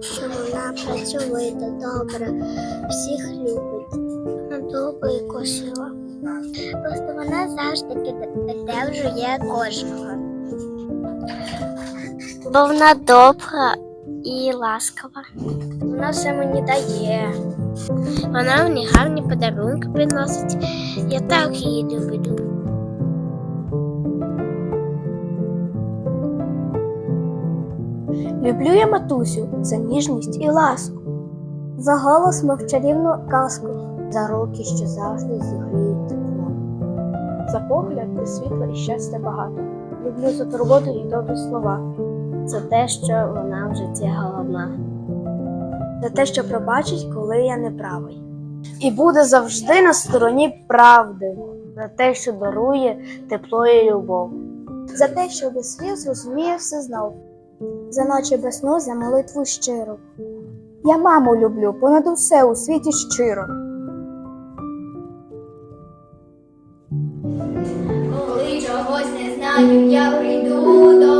Що вона працьовита, добра, всіх любить, добра і красива. Просто вона завжди підтримує кожного. Бо вона добра і ласкава. Вона все мені дає. Вона мені гарні подарунки приносить. Я так її люблю. Люблю я матусю за ніжність і ласку, за голос мовчарівну казку, за руки, що завжди зігріють теплом, за погляд де світла і щастя багато. Люблю за турботу і добрі слова, за те, що вона в житті головна, за те, що пробачить, коли я не правий, і буде завжди на стороні правди, за те, що дарує тепло і любов, за те, що без слів зрозуміє все знов за ночі без сну, за молитву щиро. Я маму люблю понад усе у світі щиро. Коли чогось не знаю, я прийду до